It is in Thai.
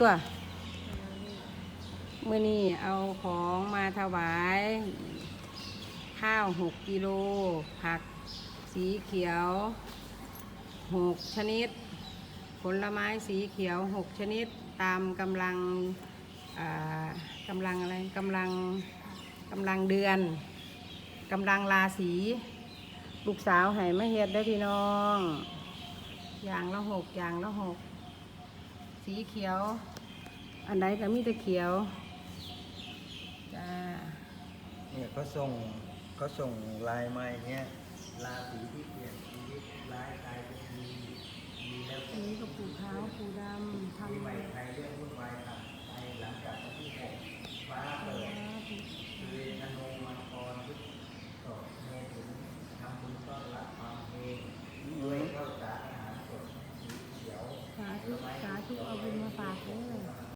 ตัวเมื่อนี้เอาของมาถวาย ข้าวหกกิโล ผักสีเขียวหกชนิด ผลไม้สีเขียวหกชนิด ตามกำลังอ่ากำลังอะไรกำลังกำลังเดือนกำลังราศีลูกสาวให้มาเฮ็ดได้พี่น้อง อย่างละหกอย่างละหก สีเขียว อันใดก็มีแต่เขียว จ้า เนี่ยเขาส่งเขาส่งลายมาอย่างเงี้ยราศีที่เปลี่ยนชีวิตร้ายกลายเป็นดีดีแล้ว อันนี้ก็ปูขาวปูด to our mapako.